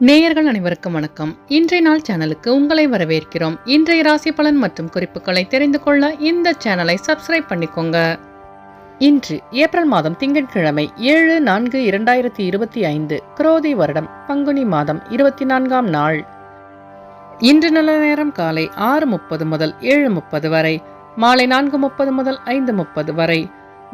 நேயர்கள் அனைவருக்கும் வணக்கம். இன்றைய நாள் சேனலுக்கு உங்களை வரவேற்கிறோம். இன்றைய ராசி பலன் மற்றும் குறிப்புகளை தெரிந்து கொள்ள இந்த சேனலை சப்ஸ்கிரைப் பண்ணிக்கோங்க. இன்று ஏப்ரல் மாதம் திங்கட்கிழமை ஏழு நான்கு இரண்டாயிரத்தி இருபத்தி ஐந்து குரோதி வருடம் பங்குனி மாதம் இருபத்தி நான்காம் நாள். இன்று நல்ல நேரம் காலை ஆறு முப்பது முதல் ஏழு முப்பது வரை மாலை நான்கு முப்பது முதல் ஐந்து முப்பது வரை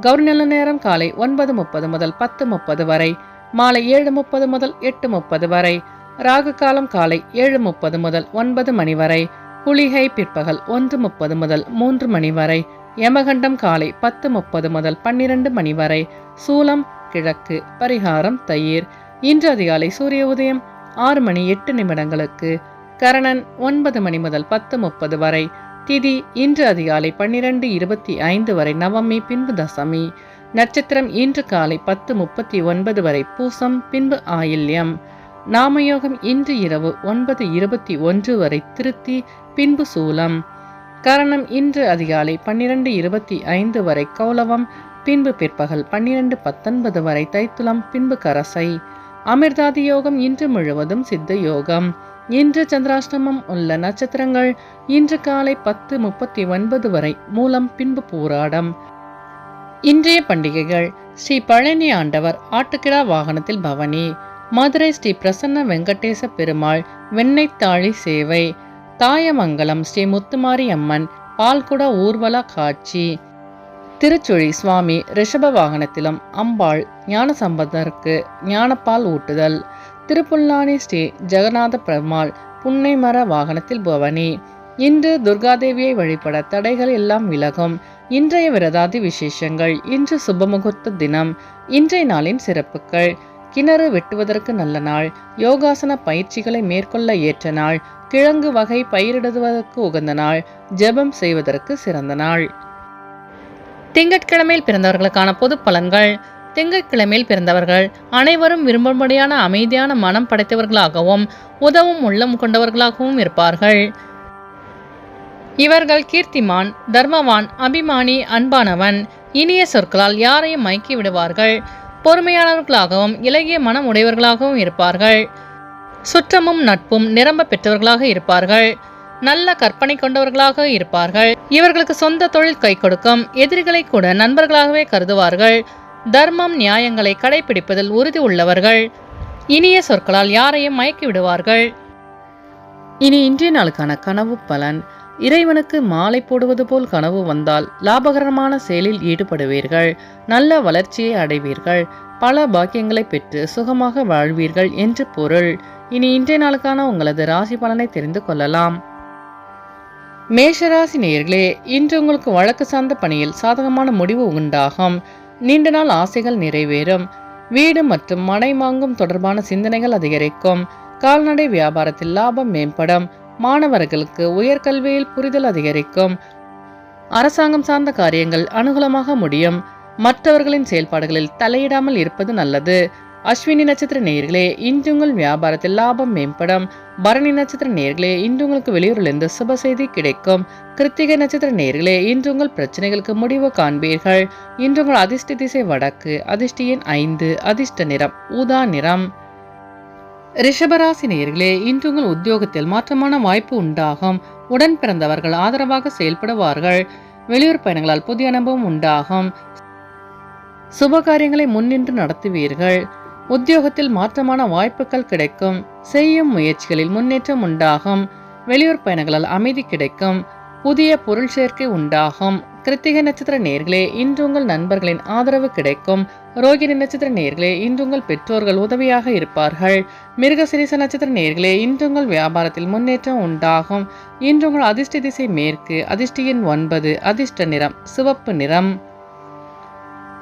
கௌரி நல்ல நேரம் காலை ஒன்பது முப்பது முதல் பத்து முப்பது வரை மாலை ஏழு முப்பது முதல் எட்டு முப்பது வரை ராகு காலம் காலை ஏழு முப்பது முதல் ஒன்பது மணி வரை குளிகை பிற்பகல் ஒன்று முப்பது முதல் மூன்று மணி வரை யமகண்டம் காலை பத்து முப்பது முதல் பன்னிரண்டு மணி வரை சூலம் கிழக்கு பரிகாரம் தயிர் இன்று அதிகாலை சூரிய உதயம் ஆறு மணி எட்டு நிமிடங்களுக்கு கரணன் ஒன்பது மணி முதல் பத்து முப்பது வரை திதி இன்று அதிகாலை பன்னிரண்டு இருபத்தி ஐந்து வரை நவமி பின்பு தசமி நட்சத்திரம் இன்று காலை பத்து முப்பத்தி ஒன்பது வரை பூசம் பின்பு ஆயில்யம். நாமயோகம் இன்று இரவு ஒன்பது இருபத்தி ஒன்று வரை திருத்தி பின்பு சூலம். கரணம் இன்று அதிகாலை பன்னிரண்டு இருபத்தி ஐந்து வரை கௌலவம் பின்பு பிற்பகல் பன்னிரண்டு பத்தொன்பது வரை தைத்துலம் பின்பு கரசை. அமிர்தாதி யோகம் இன்று முழுவதும் சித்த யோகம். இன்று சந்திராஷ்டமம் உள்ள நட்சத்திரங்கள் இன்று காலை பத்து முப்பத்தி ஒன்பது வரை மூலம் பின்பு போராடம். இன்றைய பண்டிகைகள் ஸ்ரீ பழனி ஆண்டவர் ஆட்டுக்கிடா வாகனத்தில் பவனி மதுரை ஸ்ரீ பிரசன்ன வெங்கடேச பெருமாள் வெண்ணெய்த்தாழி சேவை தாயமங்கலம் ஸ்ரீ முத்துமாரி அம்மன் பால்குட ஊர்வல காட்சி திருச்சுழி சுவாமி ரிஷப வாகனத்திலும் அம்பாள் ஞானசம்பந்தருக்கு ஞானப்பால் ஊட்டுதல் திருப்புல்லானி ஸ்ரீ ஜெகநாத பெருமாள் புன்னைமர வாகனத்தில் பவனி. இன்று துர்காதேவியை வழிபட தடைகள் எல்லாம் விலகும். இன்றைய விரதாதி விசேஷங்கள் இன்று சுபமுகூர்த்த தினம் இன்றைய நாளின் சிறப்புகள். கிணறு வெட்டுவதற்கு நல்ல நாள் யோகாசன பயிற்சிகளை மேற்கொள்ள ஏற்ற நாள் கிழங்கு வகை பயிரிடுவதற்கு உகந்த நாள் ஜெபம் செய்வதற்கு சிறந்த நாள். திங்கட்கிழமையில் பிறந்தவர்களுக்கான பொது பலன்கள். திங்கட்கிழமையில் பிறந்தவர்கள் அனைவரும் விரும்பும்படியான அமைதியான மனம் படைத்தவர்களாகவும் உதவும் உள்ளம் கொண்டவர்களாகவும் இருப்பார்கள். இவர்கள் கீர்த்திமான் தர்மவான் அபிமானி அன்பானவன். இனிய சொற்களால் யாரையும் மயக்கி விடுவார்கள். பொறுமையானவர்களாகவும் இலகிய மனம் உடையவர்களாகவும் இருப்பார்கள். சுற்றமும் நட்பும் நிரம்ப பெற்றவர்களாக இருப்பார்கள். நல்ல கற்பனை கொண்டவர்களாக இருப்பார்கள். இவர்களுக்கு சொந்த தொழில் கை கொடுக்கும் எதிரிகளை கூட நண்பர்களாகவே கருதுவார்கள். தர்மம் நியாயங்களை கடைபிடிப்பதில் உறுதி உள்ளவர்கள். இனிய சொற்களால் யாரையும் மயக்கி விடுவார்கள். இனி இன்றைய நாளுக்கான கனவு பலன். இறைவனுக்கு மாலை போடுவது போல் கனவு வந்தால் லாபகரமான செயலில் ஈடுபடுவீர்கள் நல்ல வளர்ச்சியை அடைவீர்கள் பல பாக்கியங்களை பெற்று சுகமாக வாழ்வீர்கள் என்று பொருள். இனி இன்றைய நாளுக்கான உங்களது ராசி பலனை தெரிந்து கொள்ளலாம். மேஷராசி நேர்களே இன்று உங்களுக்கு வழக்கு சார்ந்த பணியில் சாதகமான முடிவு உண்டாகும். நீண்ட நாள் ஆசைகள் நிறைவேறும். வீடு மற்றும் மனை வாங்கும் தொடர்பான சிந்தனைகள் அதிகரிக்கும். கால்நடை வியாபாரத்தில் லாபம் மேம்படும். மாணவர்களுக்கு உயர்கல்வியில் புரிதல் அதிகரிக்கும். அரசாங்கம் சார்ந்த காரியங்கள் அனுகூலமாக முடியும். மற்றவர்களின் செயல்பாடுகளில் தலையிடாமல் இருப்பது நல்லது. அஸ்வினி நட்சத்திர நேயர்களே இன்று உங்கள் வியாபாரத்தில் லாபம் மேம்படும். பரணி நட்சத்திர நேயர்களே இன்று உங்களுக்கு வெளியூரிலிருந்து சுப செய்தி கிடைக்கும். கிருத்திகை நட்சத்திர நேயர்களே இன்று உங்கள் பிரச்சனைகளுக்கு முடிவு காண்பீர்கள். இன்று உங்கள் அதிர்ஷ்ட திசை வடக்கு அதிர்ஷ்டியின் ஐந்து அதிர்ஷ்ட நிறம் ஊதா நிறம். ரிஷபராசி நேர்களே இன்று உங்கள் உத்தியோகத்தில் மாற்றமான வாய்ப்பு உண்டாகும். உடன் பிறந்தவர்கள் ஆதரவாக செயல்படுவார்கள். வெளியூர் பயணங்களால் புதிய அனுபவம் உண்டாகும். சுபகாரியங்களை முன்னின்று நடத்துவீர்கள். உத்தியோகத்தில் மாற்றமான வாய்ப்புகள் கிடைக்கும். செய்யும் முயற்சிகளில் முன்னேற்றம் உண்டாகும். வெளியூர் பயணங்களால் அமைதி கிடைக்கும். புதிய பொருள் சேர்க்கை உண்டாகும். கிருத்திகை நட்சத்திர நேர்களே இன்று உங்கள் நண்பர்களின் ஆதரவு கிடைக்கும். ரோகிணி நட்சத்திர நேர்களே இன்று உங்கள் பெற்றோர்கள் உதவியாக இருப்பார்கள். மிருகசிரீச நட்சத்திர நேர்களே இன்று உங்கள் வியாபாரத்தில் முன்னேற்றம் உண்டாகும். இன்று உங்கள் அதிர்ஷ்ட திசை மேற்கு அதிர்ஷ்டியின் ஒன்பது அதிர்ஷ்ட நிறம் சிவப்பு நிறம்.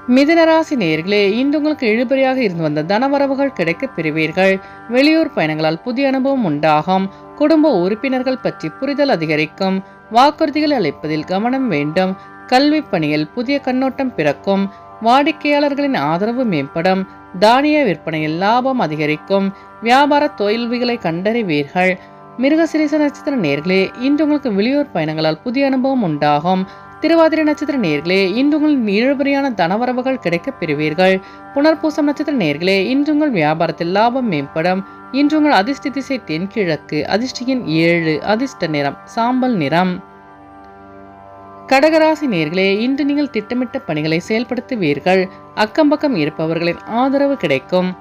மிதனராசி நேர்களே இன்று உங்களுக்கு இழுபறியாக இருந்து வந்த தனவரவுகள் கிடைக்க பெறுவீர்கள். வெளியூர் பயணங்களால் புதிய அனுபவம் உண்டாகும். குடும்ப உறுப்பினர்கள் பற்றி புரிதல் அதிகரிக்கும். வாக்குறுதிகள் அளிப்பதில் கவனம் வேண்டும். கல்வி பணியில் புதிய கண்ணோட்டம் பிறக்கும். வாடிக்கையாளர்களின் ஆதரவு மேம்படும். தானிய விற்பனையில் லாபம் அதிகரிக்கும். வியாபார தோல்விகளை கண்டறிவீர்கள். மிருகசிரீச நட்சத்திர நேர்களே இன்று உங்களுக்கு வெளியூர் பயணங்களால் புதிய அனுபவம் உண்டாகும். திருவாதிரை நட்சத்திர நேர்களே இன்று உங்கள் இழுபறியான தனவரவுகள் கிடைக்கப் பெறுவீர்கள். புனர்பூசம் நட்சத்திர நேர்களே இன்று உங்கள் வியாபாரத்தில் லாபம் மேம்படும். இன்று உங்கள் அதிர்ஷ்ட திசை தென்கிழக்கு அதிர்ஷ்டியின் ஏழு அதிர்ஷ்ட நிறம் சாம்பல் நிறம். கடகராசி நேர்களே இன்று நீங்கள் திட்டமிட்ட பணிகளை செயல்படுத்துவீர்கள். அக்கம் பக்கம் இருப்பவர்களின் ஆதரவு கிடைக்கும்.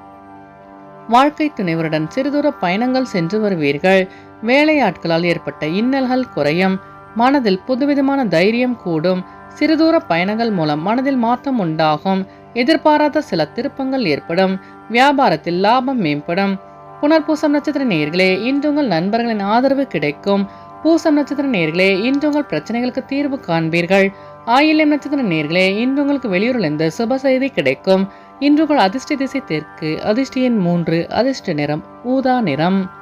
வாழ்க்கை துணைவருடன் சிறுதூர பயணங்கள் சென்று வருவீர்கள். வேலையாட்களால் ஏற்பட்ட இன்னல்கள் குறையும். மனதில் புதுவிதமான தைரியம் கூடும். சிறுதூர பயணங்கள் மூலம் மனதில் மாற்றம் உண்டாகும். எதிர்பாராத சில திருப்பங்கள் ஏற்படும். வியாபாரத்தில் லாபம் மேம்படும். புனர்பூசம் நட்சத்திர நேர்களே இன்று உங்கள் நண்பர்களின் ஆதரவு கிடைக்கும். பூசம் நட்சத்திர நேர்களே இன்று உங்கள் பிரச்சனைகளுக்கு தீர்வு காண்பீர்கள். ஆயில்யம் நட்சத்திர நேர்களே இன்று உங்களுக்கு வெளியூரிலிருந்து சுப செய்தி கிடைக்கும். இன்று உங்கள் அதிர்ஷ்ட திசை தெற்கு அதிர்ஷ்ட எண் மூன்று அதிர்ஷ்ட நிறம் ஊதா நிறம்.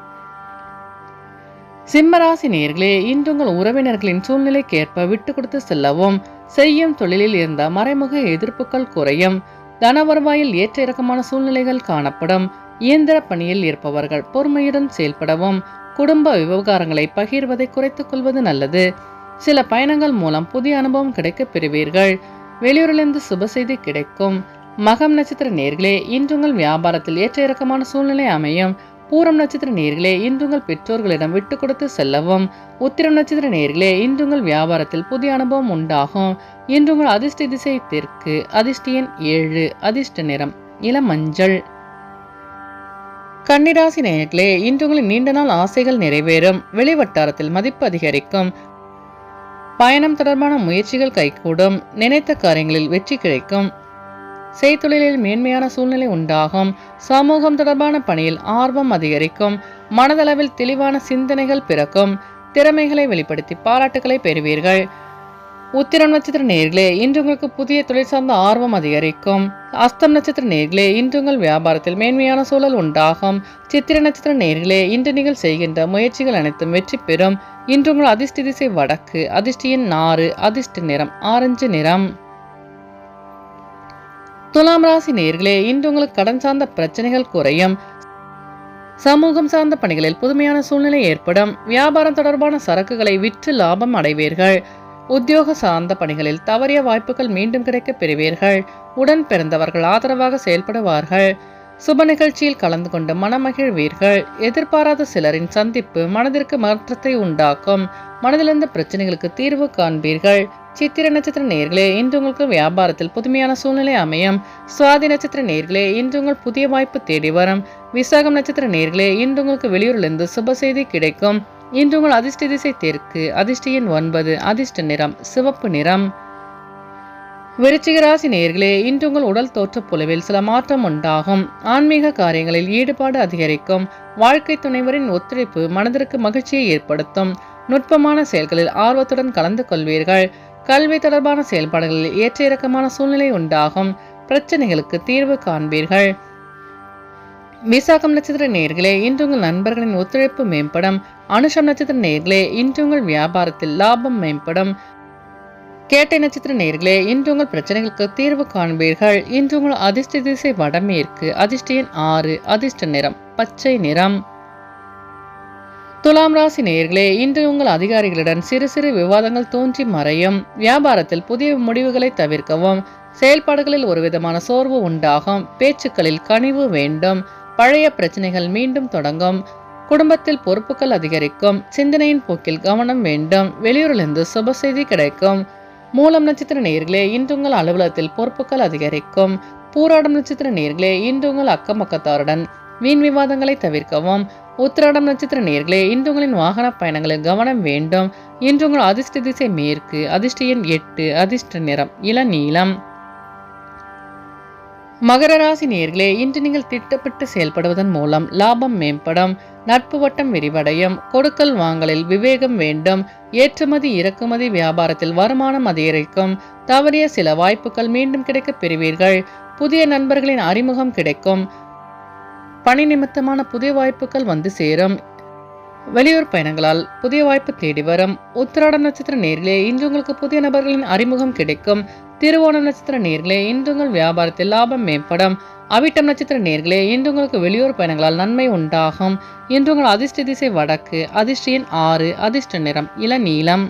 சிம்மராசி நேர்களே இன்று உங்கள் உறவினர்களின் சூழ்நிலைக்கேற்ப விட்டு கொடுத்து செல்லவும். செய்யும் தொழிலில் இருந்த மறைமுக எதிர்ப்புகள் குறையும். தன வருவாயில் ஏற்ற இறக்கமான சூழ்நிலைகள் காணப்படும். இயந்திர பணியில் இருப்பவர்கள் பொறுமையுடன் செயல்படவும். குடும்ப விவகாரங்களை பகிர்வதை குறைத்துக் கொள்வது நல்லது. சில பயணங்கள் மூலம் புதிய அனுபவம் கிடைக்கப் பெறுவீர்கள். வெளியூரிலிருந்து சுப செய்தி கிடைக்கும். மகம் நட்சத்திர நேர்களே இன்று உங்கள் வியாபாரத்தில் ஏற்ற இறக்கமான சூழ்நிலை அமையும். பூரம் நட்சத்திர நேர்களே இன்று உங்கள் பெற்றோர்களிடம் விட்டு கொடுத்து செல்லவும். உத்திரம் நட்சத்திர நேர்களே இன்று உங்கள் வியாபாரத்தில் புதிய அனுபவம் உண்டாகும். இன்று உங்கள் அதிர்ஷ்ட திசை தெற்கு அதிர்ஷ்ட எண் ஏழு அதிர்ஷ்ட நிறம் இளம் மஞ்சள் கன்னிராசி நேயர்களே இன்று உங்களின் நீண்ட நாள் ஆசைகள் நிறைவேறும். வெளிவட்டாரத்தில் மதிப்பு அதிகரிக்கும். பயணம் தொடர்பான முயற்சிகள் கைகூடும். நினைத்த காரியங்களில் வெற்றி கிடைக்கும். செய்தொழிலில் மேன்மையான சூழ்நிலை உண்டாகும். சமூகம் தொடர்பான பணியில் ஆர்வம் அதிகரிக்கும். மனதளவில் தெளிவான சிந்தனைகள் பிறக்கும். திறமைகளை வெளிப்படுத்தி பாராட்டுகளை பெறுவீர்கள். உத்திரம் நட்சத்திர நேர்களே இன்று உங்களுக்கு புதிய தொழில் சார்ந்த ஆர்வம் அதிகரிக்கும். அஸ்தம் நட்சத்திர நேர்களே இன்று உங்கள் வியாபாரத்தில் மேன்மையான சூழல் உண்டாகும். சித்திர நட்சத்திர நேர்களே இன்று நீங்கள் செய்கின்ற முயற்சிகள் அனைத்தும் வெற்றி பெறும். இன்று உங்கள் அதிர்ஷ்ட திசை வடக்கு அதிர்ஷ்டியின் நாறு அதிர்ஷ்ட நிறம் ஆரஞ்சு நிறம். துலாம் ராசி நேர்களே இன்று உங்களுக்கு கடன் சார்ந்த பிரச்சனைகள் குறையும். சமூகம் சார்ந்த பணிகளில் புதுமையான சூழ்நிலை ஏற்படும். வியாபாரம் தொடர்பான சரக்குகளை விற்று லாபம் அடைவீர்கள். உத்தியோக சார்ந்த பணிகளில் தவறிய வாய்ப்புகள் மீண்டும் கிடைக்கப் பெறுவீர்கள். உடன் பிறந்தவர்கள் ஆதரவாக செயல்படுவார்கள். சுப நிகழ்ச்சியில் கலந்து கொண்டு மனமகிழ்வீர்கள். எதிர்பாராத சிலரின் சந்திப்பு மனதிற்கு மாற்றத்தை உண்டாக்கும். மனதிலிருந்த பிரச்சனைகளுக்கு தீர்வு காண்பீர்கள். சித்திர நட்சத்திர நேர்களே இன்று உங்களுக்கு வியாபாரத்தில் புதுமையான சூழ்நிலை அமையும். சுவாதி நட்சத்திர நேர்களே இன்று உங்கள் புதிய வாய்ப்பு தேடி வரும். விசாகம் நட்சத்திர நேர்களே இன்று உங்களுக்கு வெளியூரிலிருந்து சுப செய்தி கிடைக்கும். இன்று உங்கள் அதிர்ஷ்ட திசை தெற்கு அதிர்ஷ்ட எண் ஒன்பது அதிர்ஷ்ட நிறம் சிவப்பு நிறம். விருச்சிக ராசி நேர்களே இன்று உங்கள் உடல் தோற்றப் பொலிவில் சில மாற்றம் உண்டாகும். ஆன்மீக காரியங்களில் ஈடுபாடு அதிகரிக்கும். வாழ்க்கை துணைவரின் ஒத்துழைப்பு மனதிற்கு மகிழ்ச்சியை ஏற்படுத்தும். நுட்பமான செயல்களில் ஆர்வத்துடன் கலந்து கொள்வீர்கள். கல்வி தொடர்பான செயல்பாடுகளில் ஏற்ற இறக்கமான சூழ்நிலை உண்டாகும். பிரச்சனைகளுக்கு தீர்வு காண்பீர்கள். விசாகம் நட்சத்திர நேர்களே இன்று உங்கள் நண்பர்களின் ஒத்துழைப்பு மேம்படும். அனுஷம் நட்சத்திர நேர்களே இன்று உங்கள் வியாபாரத்தில் லாபம் மேம்படும். கேட்டை நட்சத்திர நேர்களே இன்று உங்கள் பிரச்சனைகளுக்கு தீர்வு காண்பீர்கள். இன்று உங்கள் அதிர்ஷ்ட திசை வடமேற்கு அதிர்ஷ்ட எண் ஆறு அதிர்ஷ்ட நிறம் பச்சை நிறம். துலாம் ராசி நேயர்களே இன்று உங்கள் அதிகாரிகளுடன் சிறு சிறு விவாதங்கள் தோன்றி மறையும். வியாபாரத்தில் புதிய முடிவுகளை தவிர்க்கவும் செயல்பாடுகளில் ஒரு விதமான சோர்வு உண்டாகும். பேச்சுக்களில் கனிவு வேண்டும். பழைய பிரச்சனைகள் மீண்டும் தொடங்கும். குடும்பத்தில் பொறுப்புகள் அதிகரிக்கும். சிந்தனையின் போக்கில் கவனம் வேண்டும். வெளியூரிலிருந்து சுப செய்தி கிடைக்கும். மூலம் நட்சத்திர நேர்களே இன்று உங்கள் அலுவலகத்தில் பொறுப்புகள் அதிகரிக்கும். பூராடம் நட்சத்திர நேர்களே இன்று உங்கள் அக்கம் பக்கத்தாருடன் வீண் விவாதங்களை தவிர்க்கவும் உத்திராடம் நட்சத்திர நேர்களே இன்று உங்களின் வாகன பயணங்களில் கவனம் வேண்டும். இன்று உங்கள் அதிர்ஷ்ட திசை மேற்கு அதிர்ஷ்ட எண் எட்டு அதிர்ஷ்ட நிறம் இளநீளம் மகர ராசி நேர்களே இன்று நீங்கள் திட்டமிட்டு செயல்படுவதன் மூலம் லாபம் மேம்படும். நட்பு வட்டம் விரிவடையும். கொடுக்கல் வாங்கலில் விவேகம் வேண்டும். ஏற்றுமதி இறக்குமதி வியாபாரத்தில் வருமானம் அதிகரிக்கும். தவறிய சில வாய்ப்புகள் மீண்டும் கிடைக்கப் பெறுவீர்கள். புதிய நண்பர்களின் அறிமுகம் கிடைக்கும். பணி நிமித்தமான புதிய வாய்ப்புகள் வந்து சேரும். வெளியூர் பயணங்களால் புதிய வாய்ப்பு தேடி வரும். உத்திராட நட்சத்திர நேர்களே இன்று உங்களுக்கு புதிய நபர்களின் அறிமுகம் கிடைக்கும். திருவோண நட்சத்திர நேர்களே இன்று உங்கள் வியாபாரத்தில் லாபம் மேம்படும். அவிட்டம் நட்சத்திர நேர்களே இன்று உங்களுக்கு வெளியூர் பயணங்களால் நன்மை உண்டாகும். இன்று உங்கள் அதிர்ஷ்ட திசை வடக்கு அதிர்ஷ்டியின் ஆறு அதிர்ஷ்ட நிறம் இளநீலம்.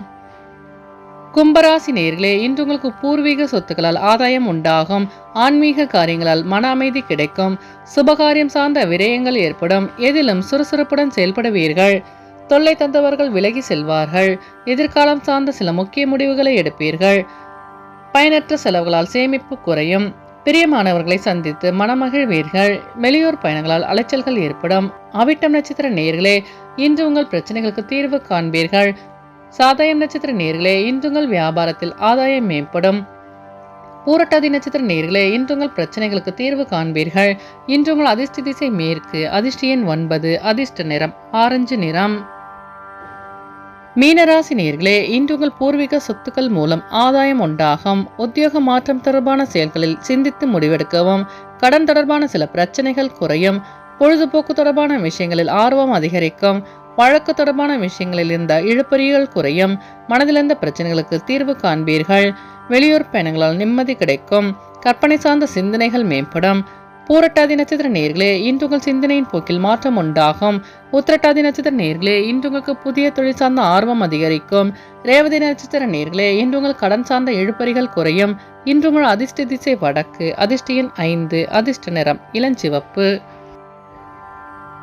கும்பராசி நேர்களே இன்று உங்களுக்கு பூர்வீக சொத்துக்களால் ஆதாயம் உண்டாகும். ஆன்மீக காரியங்களால் மன அமைதி கிடைக்கும். சுபகாரியம் சார்ந்த விரயங்கள் ஏற்படும். எதிலும் சுறுசுறுப்புடன் செயல்படுவீர்கள். தொல்லை தந்தவர்கள் விலகி செல்வார்கள். எதிர்காலம் சார்ந்த சில முக்கிய முடிவுகளை எடுப்பீர்கள். பயனற்ற செலவுகளால் சேமிப்பு குறையும். பிரியமானவர்களை சந்தித்து மனமகிழ்வீர்கள். வெளியூர் பயணங்களால் அலைச்சல்கள் ஏற்படும். அவிட்டம் நட்சத்திர நேர்களே இன்று உங்கள் பிரச்சனைகளுக்கு தீர்வு காண்பீர்கள். சாதாயம் நட்சத்திர நேர்களே இன்றுங்கள் வியாபாரத்தில் ஆதாயம் மேம்படும். பூரட்டாதி நட்சத்திர நேர்களே இன்றுங்கள் பிரச்சனைகளுக்கு தீர்வு காண்பீர்கள். இன்றுங்கள் அதிர்ஷ்ட திசை மேற்கு அதிர்ஷ்ட எண் ஒன்பது அதிர்ஷ்ட நிறம் ஆரஞ்சு நிறம். மீனராசி நேர்களே இன்று உங்கள் பூர்வீக சொத்துக்கள் மூலம் ஆதாயம் உண்டாகும். உத்தியோக மாற்றம் தொடர்பான செயல்களில் சிந்தித்து முடிவெடுக்கவும் கடன் தொடர்பான சில பிரச்சனைகள் குறையும். பொழுதுபோக்கு தொடர்பான விஷயங்களில் ஆர்வம் அதிகரிக்கும். வழக்கு தொடர்பான விஷயங்களில் இருந்த இழுப்பறிகள் குறையும். மனதிலிருந்த பிரச்சனைகளுக்கு தீர்வு காண்பீர்கள். வெளியூர் பயணங்களால் நிம்மதி கிடைக்கும். கற்பனை சார்ந்த சிந்தனைகள் மேம்படும். பூரட்டாதி நட்சத்திர நேர்களே இன்று உங்கள் சிந்தனையின் போக்கில் மாற்றம் உண்டாகும். உத்திரட்டாதி நட்சத்திர நேர்களே இன்று உங்களுக்கு புதிய தொழில் சார்ந்த ஆர்வம் அதிகரிக்கும். ரேவதி நட்சத்திர நேர்களே இன்று உங்கள் கடன் சார்ந்த இழுப்பறிகள் குறையும். இன்று உங்கள் அதிர்ஷ்ட திசை வடக்கு அதிர்ஷ்டியின் ஐந்து அதிர்ஷ்ட நிறம் இளஞ்சிவப்பு.